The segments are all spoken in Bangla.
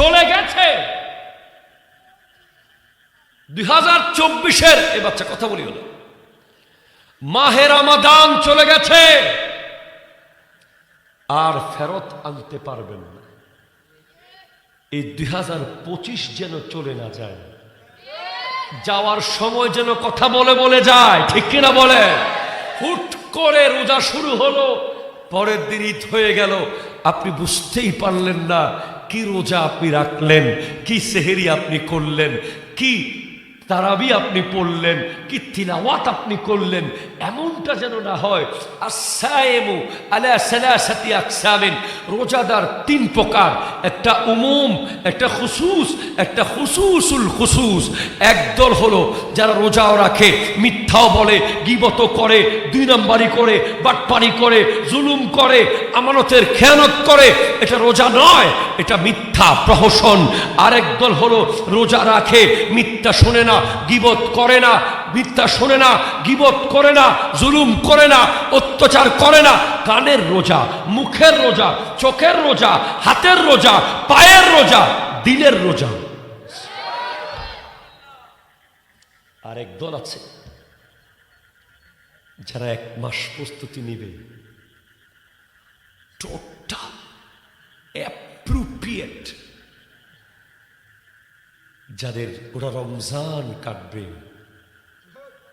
চলে গেছে। দুই হাজার চব্বিশের এ বাচ্চা কথা বলি হলো। মাহের আমাদান চলে গেছে। আর ফেরত আনতে পারবেন না। এই দুই হাজার পঁচিশ যেন চলে না যায়। যাওয়ার সময় যেন কথা বলে বলে যায়। ঠিক কিনা বলে? হুট করে রোজা শুরু হলো, পরের দিন ঈদ হয়ে গেল। আপনি বুঝতেই পারলেন না কি রোজা আপনি রাখলেন? কি সেহেরি আপনি করলেন? কি তারাবি আপনি পড়লেন, কি আপনি করলেন, এমনটা যেন না হয়। রোজাদার তিন প্রকার, একটা উমুম, একটা খুসুস, একটা খুসুসুল খুসুস। একদল হলো যারা রোজাও রাখে, মিথ্যাও বলে গিবত করে, দুই নম্বরই করে, বাটপানি করে, জুলুম করে, আমানতের খেয়ানত করে, এটা রোজা নয়, এটা মিথ্যা প্রহসন। আরেক দল হলো রোজা রাখে, মিথ্যা শোনে না গিবত করে না, মিথ্যা শোনে না, গিবত করে না, জুলুম করে না, অত্যাচার করে না। কানের রোজা, মুখের রোজা, চোখের রোজা, হাতের রোজা, পায়ের রোজা, দিলের রোজা। আরেক দল আছে, যারা এক মাস প্রস্তুতি নিবে। টোটাল অ্যাপ্রোপ্রিয়েট যাদের ওরা রমজান কাটবে।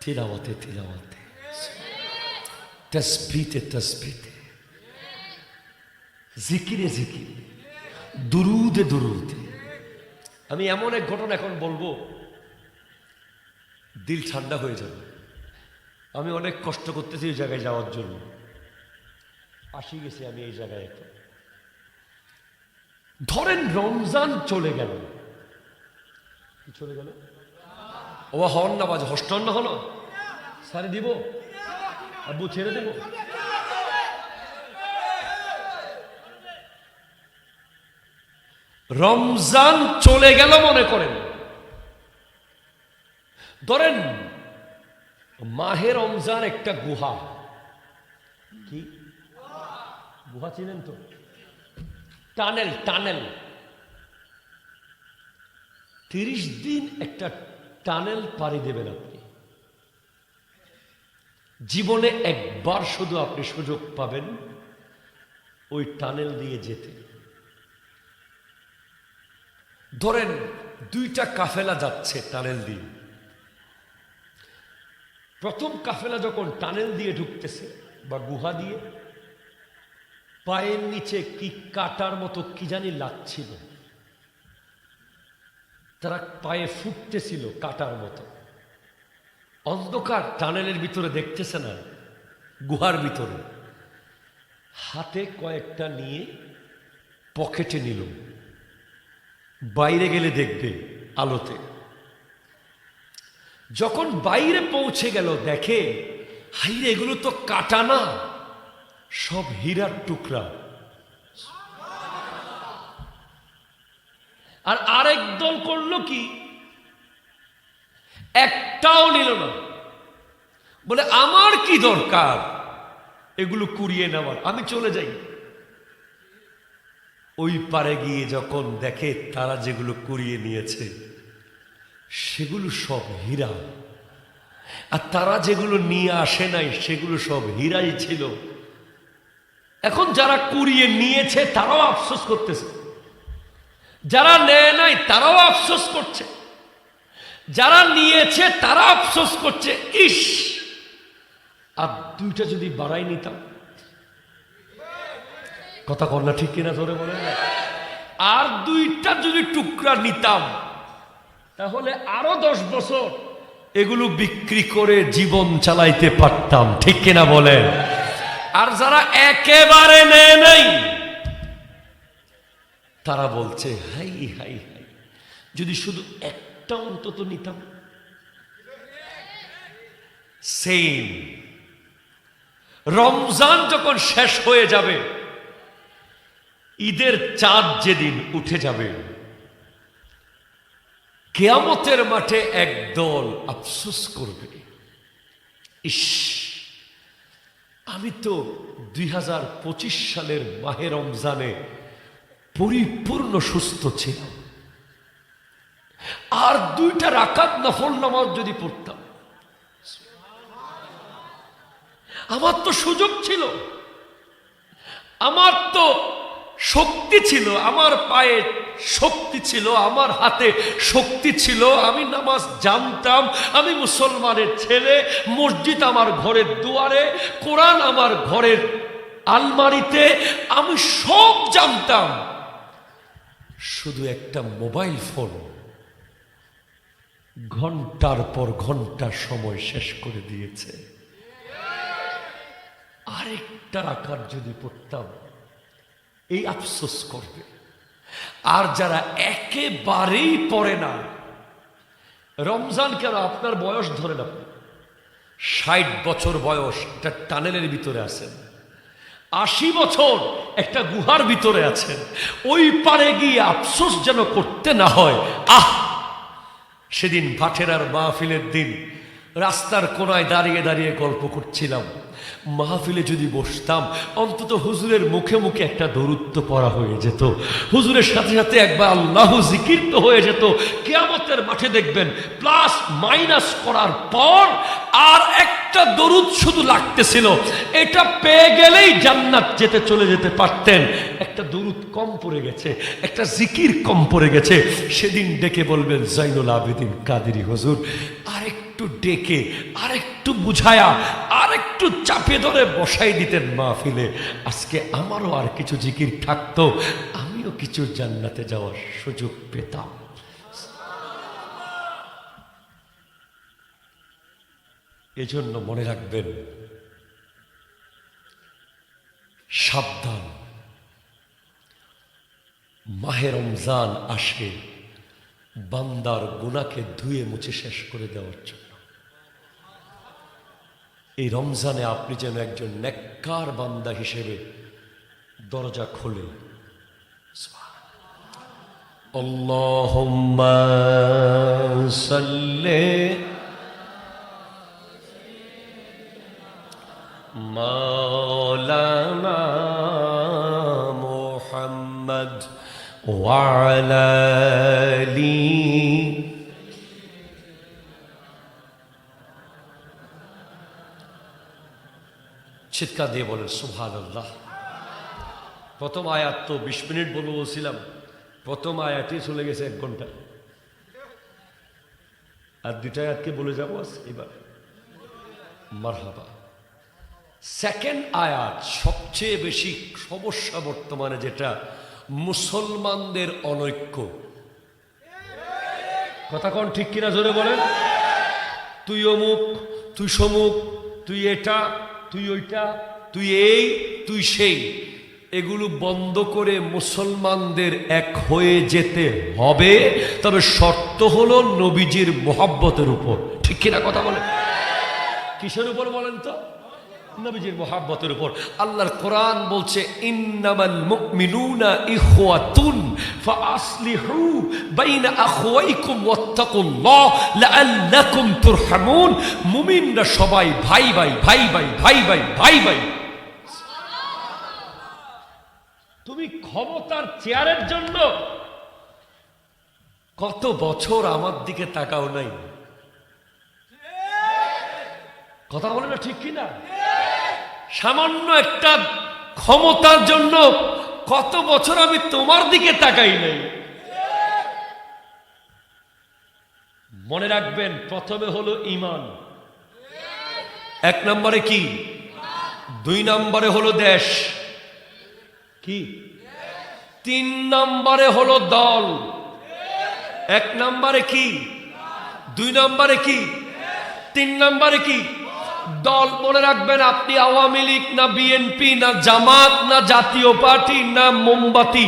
তিলাওয়াতে তিলাওয়াতে। তসবিতে তসবিতে। জিকিরে। দুরুদে দুরুদে। আমি এমন এক ঘটনা এখন বলব, দিল ঠান্ডা হয়ে যাবে। আমি অনেক কষ্ট করতেছি এই জায়গায় যাওয়ার জন্য। আসি গেছি আমি এই জায়গায় এখন। ধরেন রমজান চলে গেল। কি চলে গেল। ও হন না বাজ হস্টন না হলো? সারি দিব আব্বু ছেড়ে দেব। রমজান চলে গেল মনে করেন। ধরেন মাহে রমজান একটা গুহা। কি? গুহা চিনেন তো? Tunnel tunnel. তিরিশ দিন একটা টানেল পাড়ি দেবেন আপনি। জীবনে একবার শুধু আপনি সুযোগ পাবেন ওই টানেল দিয়ে যেতে। ধরেন দুইটা কাফেলা যাচ্ছে টানেল দিয়ে। প্রথম কাফেলা যখন টানেল দিয়ে ঢুকতেছে বা গুহা দিয়ে, পায়ের নিচে কি কাটার মতো কি জানি লাগছিল। তারা পায়ে ফুটতেছিল কাটার মতো। অন্ধকার টানেলের ভিতরে দেখতেছে না, গুহার ভিতরে। হাতে কয়েকটা নিয়ে পকেটে নিল। বাইরে গেলে দেখবে আলোতে। যখন বাইরে পৌঁছে গেল, দেখে, হাইরে, এগুলো তো কাটা না, সব হীরার টুকরা। আর আরেক দল করল কি? একটাও নিল না। বলে, আমার কি দরকার? এগুলো কুড়িয়ে নেওয়ার। আমি চলে যাই। ওই পারে গিয়ে যখন দেখে তারা যেগুলো কুড়িয়ে নিয়েছে, সেগুলো সব হীরা। আর তারা যেগুলো নিয়ে আসে নাই, সেগুলো সব হীরাই ছিল। এখন যারা কুড়িয়ে নিয়েছে, তারাও আফসোস করতেছে। যারা নেয় নাই, তারাও আফসোস করছে। যারা নিয়েছে, তারা আফসোস করছে। ইস! আর দুইটা যদি বাড়াই নিতাম। কথা কন্যা ঠিক কিনা ধরে বলে আর দুইটা যদি টুকরা নিতাম, তাহলে আরও দশ বছর এগুলো বিক্রি করে জীবন চালাইতে পারতাম। ঠিক কিনা বলেন? আর যারা একেবারে নেয় নাই তারা বলছে, হাই হাই হাই। যদি শুধু একটা অন্তত নিতাম। সেম রমজান যখন শেষ হয়ে যাবে, ঈদের চাঁদ যেদিন উঠে যাবে, কেয়ামতের মাঠে একদল আফসোস করবে। ইস, আমি তো দুই হাজার পঁচিশ সালের মাহে রমজানে পরিপূর্ণ সুস্থ ছিল। আর দুইটা রাকাত নফল নামাজ যদি পড়তাম। আমার তো সুযোগ ছিল। আমার তো শক্তি ছিল। আমার পায়ে শক্তি ছিল। আমার হাতে শক্তি ছিল। আমি নামাজ জানতাম। আমি মুসলমানের ছেলে। মসজিদ আমার ঘরের দুয়ারে। কোরআন আমার ঘরের আলমারিতে। আমি সব জানতাম। শুধু একটা মোবাইল ফোন। ঘণ্টার পর ঘণ্টা সময় শেষ করে দিয়েছে। আরেকটা আকার যদি পড়তাম, এই আফসোস করবে। আর যারা একেবারেই পড়ে না, রমজান কেন আপনার বয়স ধরে না? ষাট বছর বয়স একটা টানেলের ভিতরে আছেন। আশি বছর একটা গুহার ভিতরে আছেন ওই পারে গিয়ে আফসোস যেন করতে না হয়। আহ! সেদিন ভাটেরার মাহফিলের দিন রাস্তার কোনায় দাঁড়িয়ে দাঁড়িয়ে গল্প করছিলাম। মাহফিলে যদি বসতাম, অন্তত হুজুরের মুখে মুখে একটা দরুত্ব পড়া হয়ে যেত। হুজুরের সাথে সাথে একবার আল্লাহ জিকির তো হয়ে যেত। কেয়ামতের মাঠে দেখবেন, প্লাস মাইনাস করার পর আর একটা দরুদ শুধু লাগতেছিল। এটা পেয়ে গেলেই জান্নাত যেতে চলে যেতে পারতেন। একটা দরুদ কম পড়ে গেছে, একটা জিকির কম পড়ে গেছে। সেদিন ডেকে বলবেন, জাইনুল আবেদিন কাদেরি হুজুর। আরেকটু ডেকে, আরেকটু বুঝায়া আরেকটু চাপে ধরে বসাই দিতেন মাহফিলে। আজকে আমারও আর কিছু জিকির থাকতো, আমিও কিছু জান্নাতে যাওয়ার সুযোগ পেতাম। এজন্য মনে রাখবেন, সাবধান। মাহে রমজান আসে, বান্দার গুনাকে ধুয়ে মুছে শেষ করে দেওয়ার জন্য। এই রমজানে আপনি যেন একজন নেককার বান্দা হিসেবে দরজা খোলে আল্লাহুম্মা সাল্লি مولانا محمد وعلى চিৎকার দিয়ে বলেন সুভান আল্লাহ প্রথম আয়াত তো বিশ মিনিট বলব বলছিলাম। প্রথম আয়াতই চলে গেছে এক ঘণ্টা। আর দুইটা আয়াতকে বলে যাব এবার। মারহাবা। সেকেন্ড আয়াত সবচেয়ে বেশি সমস্যা বর্তমানে যেটা, মুসলমানদের অনৈক্য। কথা কোন ঠিক কিনা জোরে বলেন? তুই অমুক, তুই সমুক, তুই এটা তুই ওইটা, তুই এই, তুই সেই। এগুলো বন্ধ করে মুসলমানদের এক হয়ে যেতে হবে, তবে শর্ত হলো নবীজির মোহাব্বতের উপর। ঠিক কিনা কথা বলে? কিসের উপর বলেন তো? নবীজির মোহাব্বতের উপর। আল্লাহর কোরআন বলছে, ইন্নামাল ইখওয়াতুন ফাসলিহু বাইনা আখওয়াইকুম ওয়াত্তাকুল্লাহ লাআল্লাকুম তুরহামুন। মুমিনরা সবাই ভাই ভাই ভাই ভাই ভাই ভাই ভাই ভাই। তুমি ক্ষমতার চেয়ারের জন্য কত বছর আমার দিকে তাকাও নাই। কথা বলে না ঠিক কিনা? সামান্য একটা ক্ষমতার জন্য কত বছর আমি তোমার দিকে তাকাই নাই। মনে রাখবেন, প্রথমে হলো ইমান। এক নম্বরে কি? দুই নম্বরে হলো দেশ। কি? তিন নম্বরে হলো দল। এক নম্বরে কি? দুই নম্বরে কি? তিন নম্বরে কি? দল মনে রাখবেন, আপনি আওয়ামী লীগ, না বিএনপি না জামাত, না জাতীয় পার্টি, না মোমবাতি,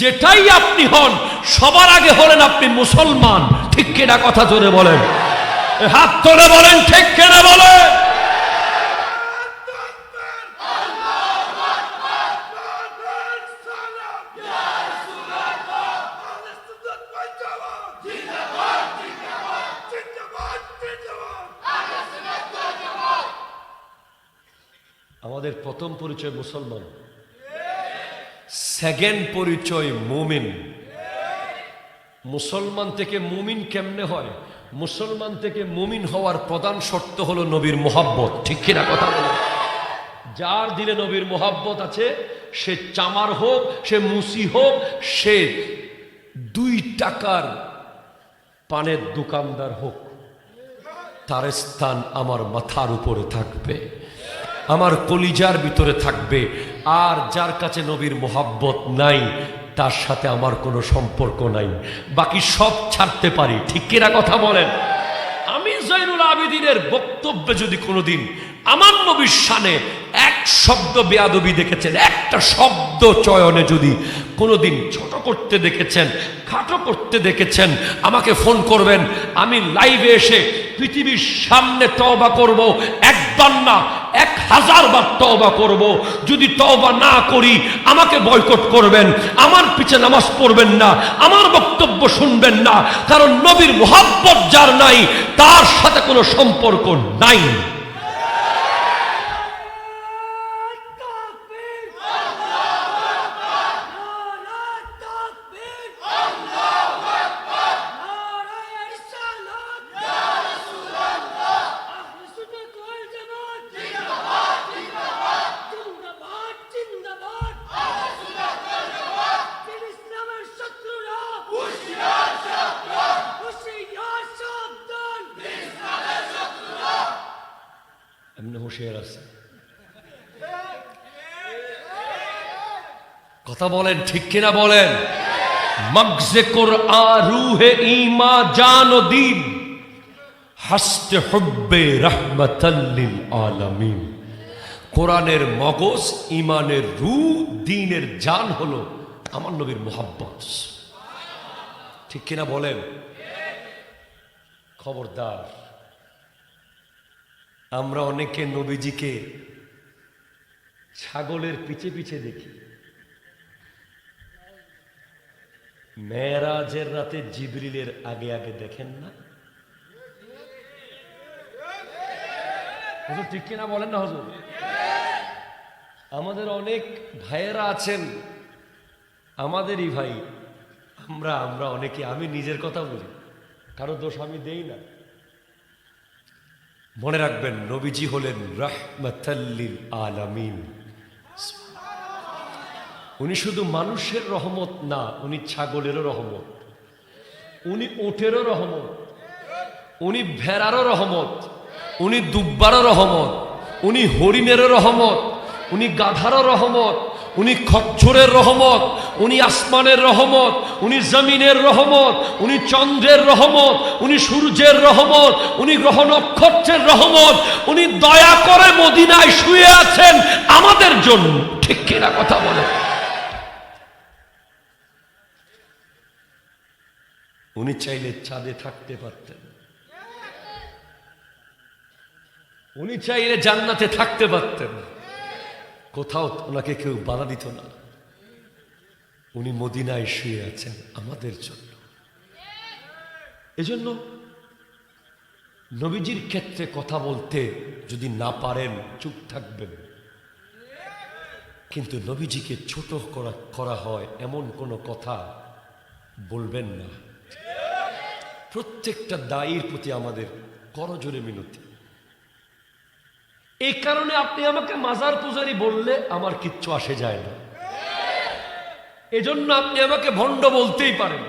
যেটাই আপনি হন, সবার আগে হলেন আপনি মুসলমান। ঠিক কেনা কথা জোরে বলেন? হাত তোলে বলেন, ঠিক কেনা বলেন? আমাদের প্রথম পরিচয় মুসলমান। সেকেন্ড পরিচয় মুমিন। মুসলমান থেকে মুমিন কেমনে হয়? মুসলমান থেকে মুমিন হওয়ার প্রধান শর্ত হলো নবীর মোহাব্বত। ঠিক কিনা কথা বলে যার দিলে নবীর মোহাব্বত আছে, সে চামার হোক, সে মুসি হোক, সে দুই টাকার পানের দোকানদার হোক, তার স্থান আমার মাথার উপরে থাকবে। আমার কলিজার ভিতরে থাকবে। আর যার কাছে নবীর মোহাব্বত নাই, তার সাথে আমার কোনো সম্পর্ক নাই। বাকি সব ছাড়তে পারি। ঠিক কিনা কথা বলেন? আমি জৈনুল আবেদিনের বক্তব্যে যদি কোনোদিন আমার নবীর শানে এক শব্দ বেয়াদবি দেখেছেন, একটা শব্দ চয়নে যদি কোনোদিন ছোট করতে দেখেছেন, খাটো করতে দেখেছেন, আমাকে ফোন করবেন, আমি লাইভে এসে পৃথিবীর সামনে তবা করব, একবার না এক হাজার বার তওবা করব। যদি তওবা না করি, আমাকে বয়কট করবেন, আমার পিছে নামাজ পড়বেন না, আমার বক্তব্য শুনবেন না, কারণ নবীর মোহাব্বত যার নাই, তার সাথে কোনো সম্পর্ক নাই। কথা বলেন, ঠিক কিনা বলেন? মগজে কোরআ ইমা জান হাসতে হুব্বে রহমতাল্লিল আলামিন। কোরআনের মগজ ইমানের রু, দিনের জান হলো আমার নবীর মোহাব্বত। ঠিক কিনা বলেন? খবরদার, আমরা অনেকে নবীজিকে ছাগলের পিছে পিছে দেখি। মেয়েরাজের রাতে জিবরিলের আগে আগে দেখেন না? হুজুর, ঠিক কিনা বলেন না হুজুর? আমাদের অনেক ভাইয়েরা আছেন, আমাদেরই ভাই। আমরা আমরা অনেকে, আমি নিজের কথা বলি, কারও দোষ আমি দেই না। মনে রাখবেন, নবীজি হলেন রাহমাতাল্লিল আলামিন। উনি শুধু মানুষের রহমত না উনি ছাগলেরও রহমত উনি ওটেরও রহমত উনি ভেড়ারও রহমত উনি দুব্বারও রহমত উনি হরিণেরও রহমত উনি গাধারও রহমত উনি খচ্ছরের রহমত উনি আসমানের রহমত উনি জমিনের রহমত উনি চন্দ্রের রহমত উনি সূর্যের রহমত উনি গ্রহ নক্ষত্রের রহমত উনি দয়া করে মদিনায় শুয়ে আছেন আমাদের জন্য ঠিক কিনা কথা বলে উনি চাইলে চাঁদে থাকতে পারতেন। উনি চাইলে জান্নাতে থাকতে পারতেন। কোথাও ওনাকে কেউ বাধা দিত না। উনি মদিনায় শুয়ে আছেন আমাদের জন্য। এজন্য নবীজির ক্ষেত্রে কথা বলতে যদি না পারেন, চুপ থাকবেন। কিন্তু নবীজিকে ছোট করা করা হয় এমন কোনো কথা বলবেন না। প্রত্যেকটা দায়ীর প্রতি আমাদের করজোরে মিনতি। এই কারণে আপনি আমাকে মাজার পূজারি বললে আমার কিচ্ছু আসে যায় না। এজন্য আপনি আমাকে ভণ্ড বলতেই পারেন।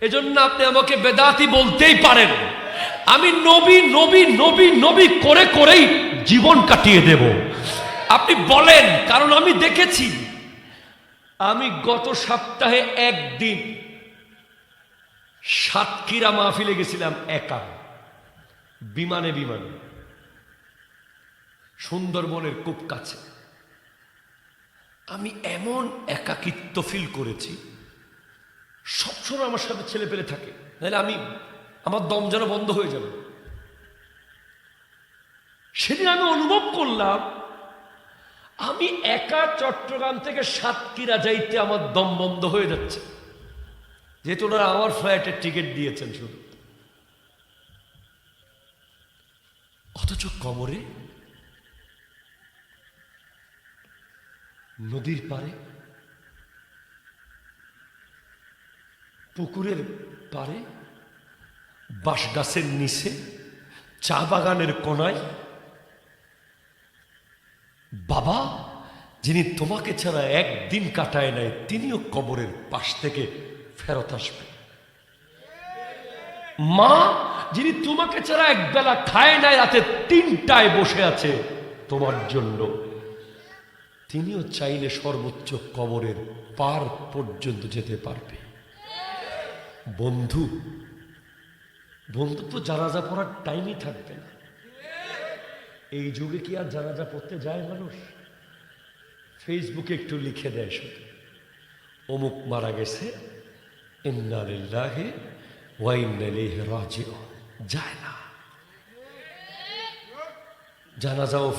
এজন্য আপনি আমাকে বেদাতি বলতেই পারেন। আমি নবী নবী নবী নবী করে করেই জীবন কাটিয়ে দেব। আপনি বলেন, কারণ আমি দেখেছি। আমি গত সপ্তাহে একদিন সাতক্ষীরা মাহফিলে গেছিলাম একা। বিমানে বিমানে। সুন্দরবনের খুব কাছে। আমি এমন একাকিত্ব ফিল করেছি, সবসময় আমার সাথে ছেলে পেলে থাকে, নাহলে আমি, আমার দম যেন বন্ধ হয়ে যাবে। সেদিন আমি অনুভব করলাম, আমি একা চট্টগ্রাম থেকে সাতক্ষীরা যাইতে আমার দম বন্ধ হয়ে যাচ্ছে। যেহেতু ওনারা আমার ফ্লাইটের টিকিট দিয়েছেন শুধু। অথচ কবরে নদীর পারে পুকুরের পারে বাঁশ গাছের নিচে, চা বাগানের কোনায়, বাবা যিনি তোমাকে ছাড়া একদিন কাটায় নাই, তিনিও কবরের পাশ থেকে ফেরত আসবে। মা, যিনি তোমাকে ছাড়া একবেলা খায় নাই, রাতে তিনটায় বসে আছে তোমার জন্য। তিনিও চাইলে সর্বোচ্চ কবরের পার পর্যন্ত যেতে পারবে। বন্ধু বন্ধু তো জানাজা পড়ার টাইমই থাকবে না। এই যুগে কি আর জানাজা পড়তে যায় মানুষ? ফেসবুকে একটু লিখে দেয় শুধু। অমুক মারা গেছে যায় না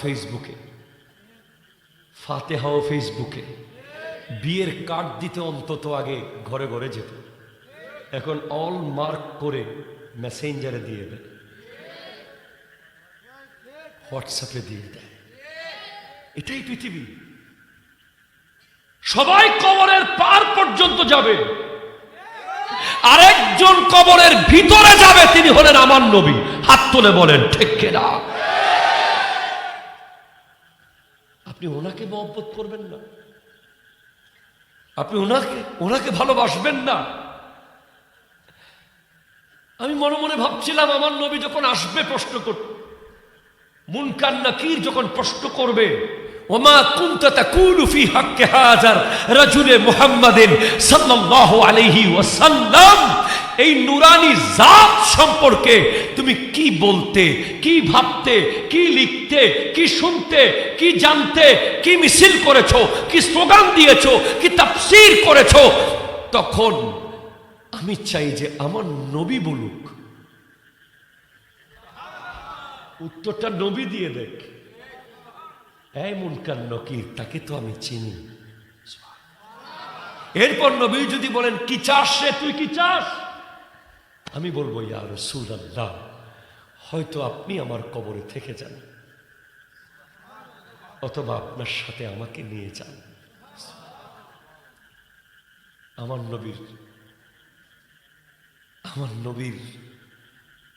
ফেসবুকে ফাতেহাও ফেসবুকে বিয়ের কার্ড দিতে অন্তত আগে ঘরে ঘরে যেত। এখন অল মার্ক করে মেসেঞ্জারে দিয়ে দেয়। হোয়াটসঅ্যাপে দিয়ে দেয়। এটাই পৃথিবী। সবাই কবরের পার পর্যন্ত যাবে। আরেকজন কবরের ভিতরে যাবে, তিনি হলেন আমার নবী। হাত তুলে বলেন, ঠিক না আপনি ওনাকে মহব্বত করবেন না। আপনি ওনাকে ওনাকে ভালোবাসবেন না। আমি মনে মনে ভাবছিলাম, আমার নবী যখন আসবে প্রশ্ন করতে মুনকার নাকির যখন প্রশ্ন করবে ওমা কুনতা তাকুলু ফি হাজার রাজুলে মুহাম্মাদিন সাল্লাল্লাহু এই নুরানি জাত সম্পর্কে তুমি কি বলতে, কি ভাবতে, কি লিখতে, কি শুনতে, কি জানতে, কি মিছিল করেছ, কি স্লোগান দিয়েছ, কি তাফসীর করেছ? তখন আমি চাই যে আমার নবী বলুক। উত্তরটা নবী দিয়ে দেখ। এই মুনকার নকির তাকে তো আমি চিনি। এরপর নবী যদি বলেন, কি চাস সে তুই? কি চাস? আমি বলব, ইয়া রসুল হয়তো আপনি আমার কবরে থেকে যান। অথবা আপনার সাথে আমাকে নিয়ে যান। আমার নবীর আমার নবীর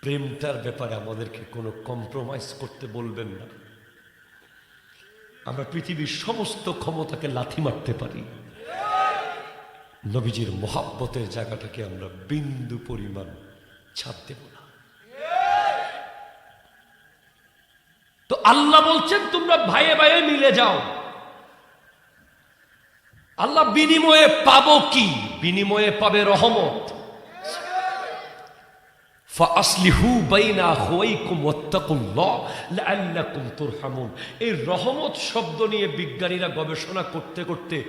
প্রেমটার ব্যাপারে আমাদেরকে কোনো কম্প্রোমাইজ করতে বলবেন না। আমরা পৃথিবীর সমস্ত ক্ষমতাকে লাথি মারতে পারি। নবীজির মহাব্বতের জায়গাটাকে আমরা বিন্দু পরিমাণ ছাড় দেব না। তো আল্লাহ বলছেন, তোমরা ভাইয়ে ভাইয়ে মিলে যাও। আল্লাহ বিনিময়ে পাবো কি? বিনিময়ে পাবে রহমত। ফাসলিহু বাইনা হুয়াইকুম ওয়াত্তাকুল্লাহ লাআল্লাকুম তুরহামুন। এই রহমত শব্দ নিয়ে বিজ্ঞানীরা গবেষণা করতে করতে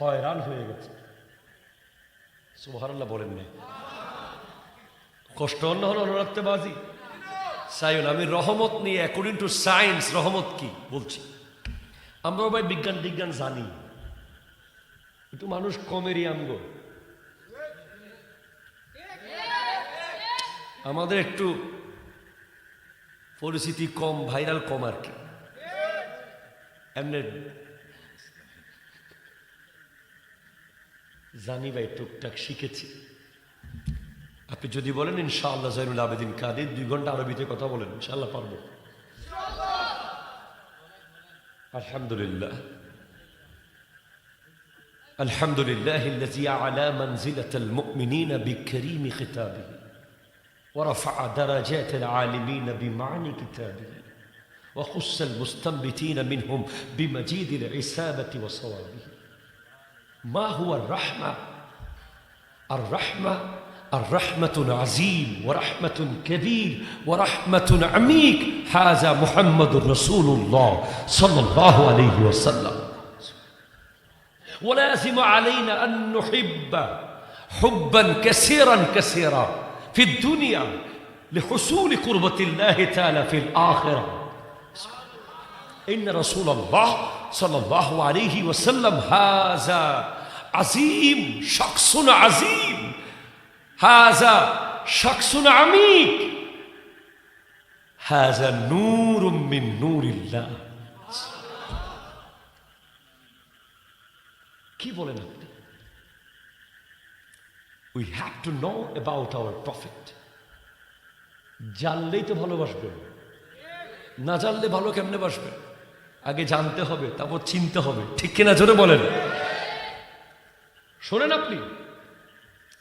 হয়রান হয়ে গেছে। সুবহানাল্লাহ বলেন না। কষ্ট অন্য হল রাখতে বাজি সাইন আমি রহমত নিয়ে অ্যাকর্ডিং টু সায়েন্স রহমত কি? বলছি। আমরা ভাই বিজ্ঞান বিজ্ঞান জানি। একটু মানুষ কমেরই আমগো আমাদের একটু পরিস্থিতি কম ভাইরাল কম আর কি এমনি জানি ভাই টুকটাক শিখেছি আপনি যদি বলেন ইনশাআল্লাহ জৈনুল আবেদিন কাদের দুই ঘন্টা আরবিতে কথা বলেন ইনশাআল্লাহ পারবো আলহামদুলিল্লাহ الحمد لله الذي على منزلة المؤمنين بكريم خطابه ورفع درجات العالمين بمعنى كتابه وخص المستنبتين منهم بمجيد العسابة وصوابه. ما هو الرحمة؟ الرحمة الرحمة عزيم ورحمة كبير ورحمة عميق. هذا محمد رسول الله صلى الله عليه وسلم. ولازم علينا أن نحب حبا كثيرا كثيرا. في الدنيا لحصول قربة الله تعالى في الآخرة إن رسول الله صلى الله عليه وسلم هذا عظيم شخص عظيم هذا شخص عميق هذا نور من نور الله কি বলেন আপনি we have to know about our profit জানলেই তো ভালোবাসবেন। না জানলে ভালো কেমনে বাসবেন আগে জানতে হবে, তারপর চিনতে হবে। ঠিক কিনা জোরে বলেন? শোনেন আপনি।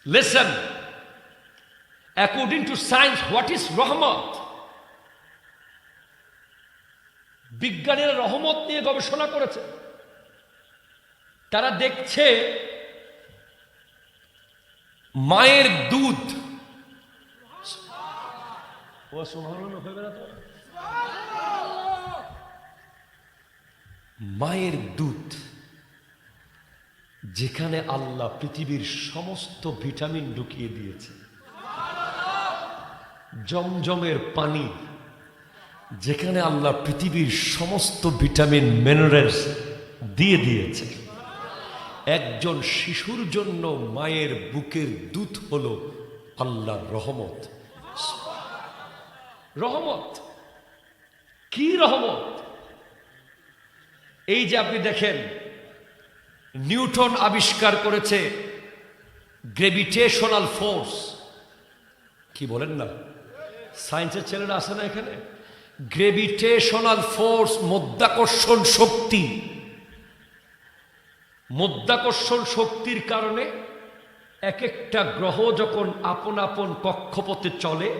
Lesson according to science what is রহমত বিজ্ঞানীরা রহমত নিয়ে গবেষণা করেছে। তারা দেখছে মায়ের দুধ। ও? মায়ের দুধ যেখানে আল্লাহ পৃথিবীর সমস্ত ভিটামিন ঢুকিয়ে দিয়েছে। জমজমের পানি যেখানে আল্লাহ পৃথিবীর সমস্ত ভিটামিন মিনারেলস দিয়ে দিয়েছে। একজন শিশুর জন্য মায়ের বুকের দুধ হল আল্লাহর রহমত। রহমত? কি রহমত? এই যে আপনি দেখেন, নিউটন আবিষ্কার করেছে গ্রেভিটেশনাল ফোর্স কি বলেন না? সায়েন্সের ছেলেরা আসে না এখানে? গ্রেভিটেশনাল ফোর্স মধ্যাকর্ষণ শক্তি। মধ্যাকর্ষণ শক্তির কারণে এক একটা গ্রহ যখন আপন আপন কক্ষপথে চলে,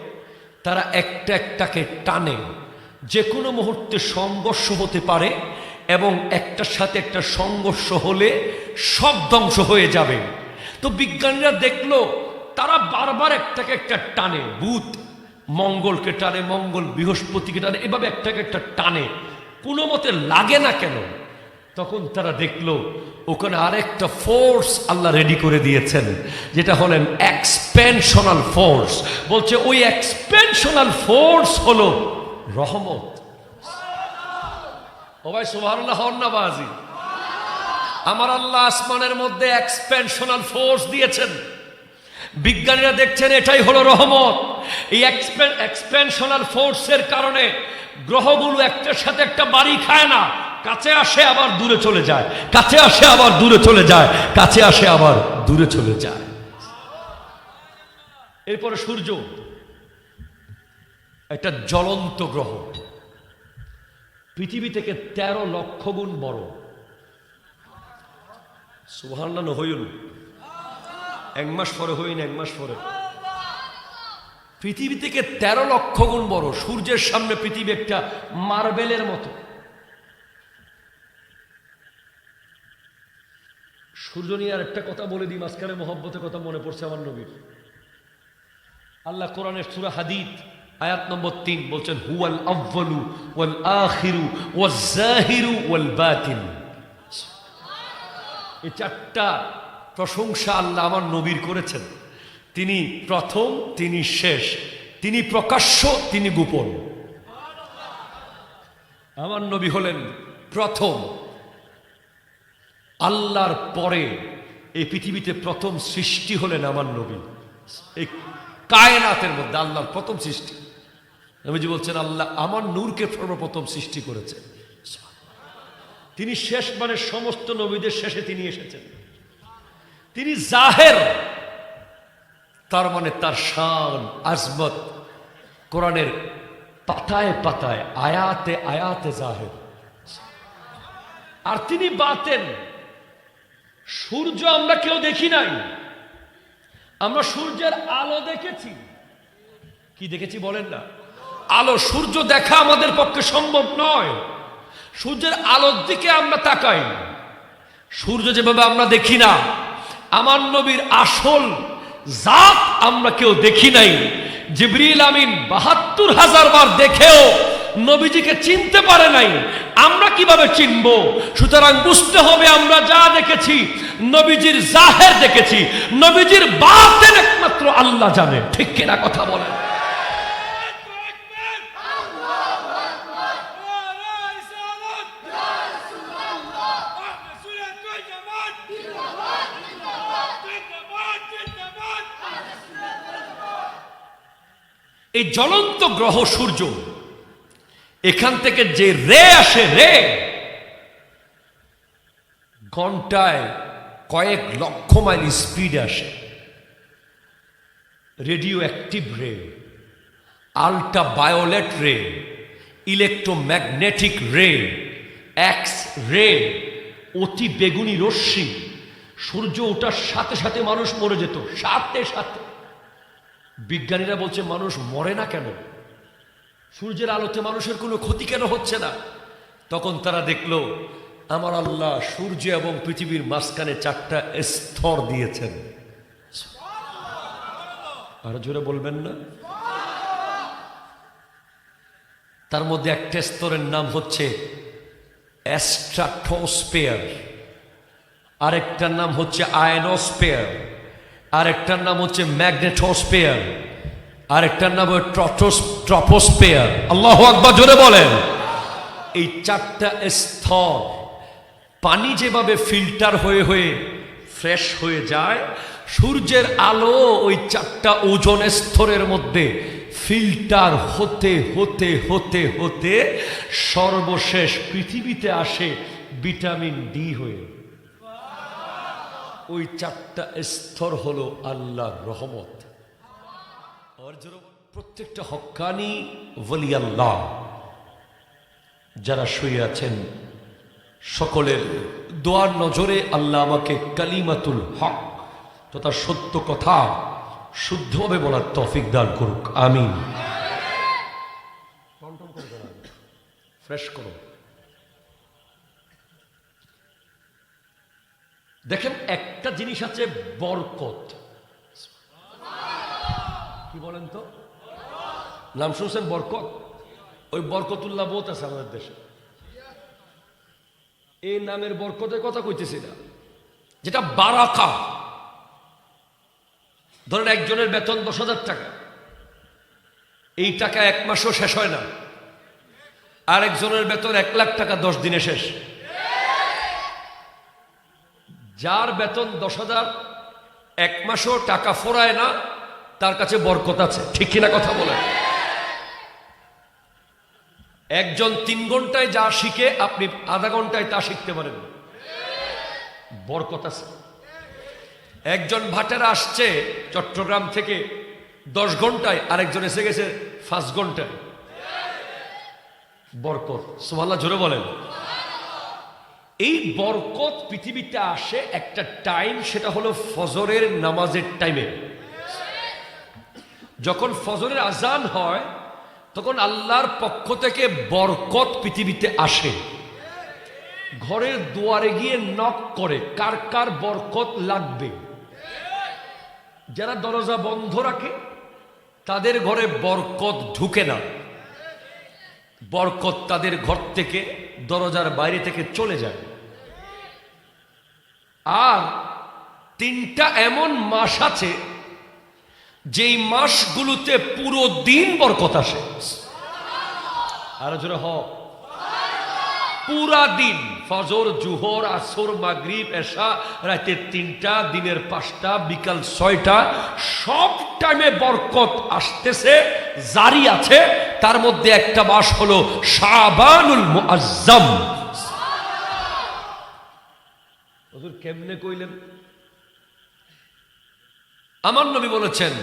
তারা একটা একটাকে টানে। যে কোনো মুহূর্তে সংঘর্ষ হতে পারে এবং একটার সাথে একটা সংঘর্ষ হলে সব ধ্বংস হয়ে যাবে। তো বিজ্ঞানীরা দেখল, তারা বারবার একটাকে একটা টানে। বুধ মঙ্গলকে টানে, মঙ্গল বৃহস্পতিকে টানে, এভাবে একটাকে একটা টানে। কোনো মতে লাগে না কেন? তখন তারা দেখল, ওখানে আরেকটা ফোর্স আল্লাহ রেডি করে দিয়েছেন, যেটা হলেন এক্সপেনশনাল ফোর্স বলছে, ওই এক্সপেনশনাল ফোর্স হলো রহমত। ও ভাই বাজি। আমার আল্লাহ আসমানের মধ্যে এক্সপেনশনাল ফোর্স দিয়েছেন। বিজ্ঞানীরা দেখছেন, এটাই হলো রহমত। এই এক্সপেনশনাল ফোর্সের কারণে গ্রহগুলো একটার সাথে একটা বাড়ি খায় না। কাছে আসে আবার দূরে চলে যায়। কাছে আসে আবার দূরে চলে যায়। কাছে আসে আবার দূরে চলে যায়। এরপরে সূর্য। একটা জ্বলন্ত গ্রহ। পৃথিবী থেকে তেরো লক্ষ গুণ বড়। সুবহানাল্লাহ হইল এক মাস পরে হইন এক মাস পরে। পৃথিবী থেকে তেরো লক্ষ গুণ বড়। সূর্যের সামনে পৃথিবী একটা মার্বেলের মতো। সূর্য নিয়ে আর একটা কথা বলে দিই, মাঝখানে মহব্বতের কথা মনে পড়ছে আমার নবীর আল্লাহ কোরআনের সুরা হাদিদ, আয়াত নম্বর তিন, বলছেন, হুয়াল আব্বালু ওয়াল আখিরু ওয়াল জাহিরু ওয়াল বাতিন। এই চারটা প্রশংসা আল্লাহ আমার নবীর করেছেন। তিনি প্রথম, তিনি শেষ, তিনি প্রকাশ্য, তিনি গোপন। আমার নবী হলেন প্রথম। আল্লাহর পরে এই পৃথিবীতে প্রথম সৃষ্টি হলেন আমার নবী। এই কায়নাতের মধ্যে আল্লাহর প্রথম সৃষ্টি। নবীজি বলছেন, আল্লাহ আমার নূরকে সর্বপ্রথম সৃষ্টি করেছে তিনি শেষ মানে সমস্ত নবীদের শেষে তিনি এসেছেন। তিনি জাহের, তার মানে তার শান, আজমত, কোরআনের পাতায় পাতায়, আয়াতে আয়াতে জাহের। আর তিনি বাতেন। সূর্য আমরা কেউ দেখি নাই। আমরা সূর্যের আলো দেখেছি। কি দেখেছি বলেন না? আলো সূর্য দেখা আমাদের পক্ষে সম্ভব নয়। সূর্যের আলোর দিকে আমরা তাকাই। সূর্য যেভাবে আমরা দেখি না, আমার নবীর আসল জাত আমরা কেউ দেখি নাই। জিবরিল আমিন বাহাত্তর হাজার বার দেখেও নবীজিকে চিনতে পারে নাই। আমরা কীভাবে চিনব? সুতরাং বুঝতে হবে আমরা যা দেখেছি, নবীজির জাহের দেখেছি, নবীজির বাতেন একমাত্র আল্লাহ জানে। ঠিক কিনা কথা বলেন। এই জ্বলন্ত গ্রহ সূর্য এখান থেকে যে রে আসে, রে, ঘন্টায় কয়েক লক্ষ মাইল স্পিড আসে। Radioactive ray ultraviolet ray electromagnetic ray X ray অতি বেগুনি রশ্মি, সূর্য ওঠার সাথে সাথে মানুষ মরে যেত, সাথে সাথে। বিজ্ঞানীরা বলছে, মানুষ মরে না কেন? সূর্যের আলোতে মানুষের কোনো ক্ষতি কেন হচ্ছে না? তখন তারা দেখল, আমার আল্লাহ সূর্য এবং পৃথিবীর মাঝখানে চারটা স্তর দিয়েছেন। আরও জোরে বলবেন না? তার মধ্যে একটা স্তরের নাম হচ্ছে অ্যাস্ট্রাটোস্পেয়ার আরেকটার নাম হচ্ছে আয়নোস্পেয়ার আরেকটার নাম হচ্ছে ম্যাগনেটোস্পেয়ার আরেকটার নাম হচ্ছে ট্রপোস্পেয়ার আল্লাহ আকবার জোরে বলেন। এই চারটা স্তর পানি যেভাবে ফিল্টার হয়ে হয়ে ফ্রেশ হয়ে যায়, সূর্যের আলো ওই চারটা ওজন স্তরের মধ্যে ফিল্টার হতে হতে হতে হতে সর্বশেষ পৃথিবীতে আসে ভিটামিন ডি হয়ে। ওই চারটা স্তর হলো আল্লাহর রহমত। প্রত্যেকটা হক্কানি বলি আল্লাহ, যারা শুয়ে আছেন, সকলের দোয়ার নজরে আল্লাহ আমাকে কালিমাতুল হক তথা সত্য কথা শুদ্ধভাবে বলার তফিক দান করুক আমি ফ্রেশ করো। দেখেন একটা জিনিস আছে বরকত। কি বলেন তো? নাম শুনছেন বরকত? ওই বরকতুল্লাহ বোধ আছে আমাদের দেশে। এই নামের বরকতের কথা কইতেছি না। যেটা বারাকা। ধরেন একজনের বেতন দশ হাজার টাকা। এই টাকা এক মাসও শেষ হয় না। আর একজনের বেতন এক লাখ টাকা দশ দিনে শেষ। যার বেতন দশ হাজার, এক মাসও টাকা ফোরায় না তার কাছে বরকত আছে। ঠিক কিনা কথা বলে? একজন তিন ঘন্টায় যা শিখে, আপনি আধা ঘন্টায় তা শিখতে পারেন। বরকত আছে। একজন ভাটেরা আসছে চট্টগ্রাম থেকে, দশ ঘন্টায় আরেকজন এসে গেছে পাঁচ ঘন্টায়। বরকত সোহাল্লা জোরে বলেন। এই বরকত পৃথিবীতে আসে একটা টাইম, সেটা হলো ফজরের নামাজের টাইমে। যখন ফজরের আজান হয়, তখন আল্লাহর পক্ষ থেকে বরকত পৃথিবীতে আসে। ঘরের দুয়ারে গিয়ে নক করে, কার কার বরকত লাগবে? যারা দরজা বন্ধ রাখে, তাদের ঘরে বরকত ঢুকে না। বরকত তাদের ঘর থেকে, দরজার বাইরে থেকে চলে যায়। আর তিনটা এমন মাস আছে যেই মাসগুলোতে পুরো দিন বরকত আসে। আর জোরে হ। পুরা দিন, ফজর, জুহর, আসর, মাগরিব, এশা রাতের তিনটা, দিনের পাঁচটা, বিকাল ছয়টা, সব টাইমে বরকত আসতেছে, জারি আছে। তার মধ্যে একটা মাস হলো শাবানুল মুআজ্জাম। হুজুর, কেমনে কইলেন? আমার নবী বলেছেন,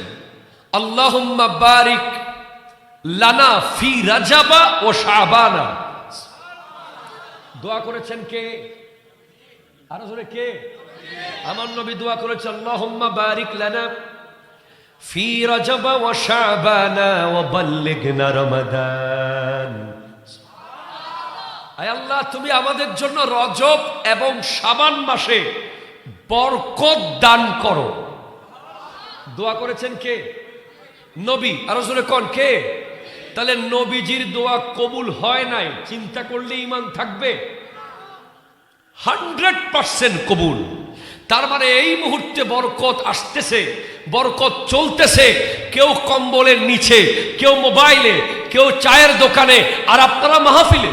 আল্লাহুম্মা বারিক লানা ফি রাজাবা ও শাবানা। দোয়া করেছেন কে? আরও জোরে কে? আমার নবী দোয়া করেছেন আল্লাহুম্মা বারিক লানা ফি রাজাবা ওয়া শাবানা ওয়া বাল্লিগনা রমাদান। আয় আল্লাহ, তুমি আমাদের জন্য রজব এবং শাবান মাসে বরকত দান করো। দোয়া করেছেন কে? নবী। আরও জোরে কন, কে? তাহলে নবীজির দোয়া কবুল হয় নাই, চিন্তা করলে ইমান থাকবে? হান্ড্রেড পার্সেন্ট কবুল। তার মানে এই মুহূর্তে বরকত আসতেছে, বরকত চলতেছে, কেউ কম্বলের নিচে, কেউ মোবাইলে, কেউ চায়ের দোকানে, আর আপনারা মাহফিলে।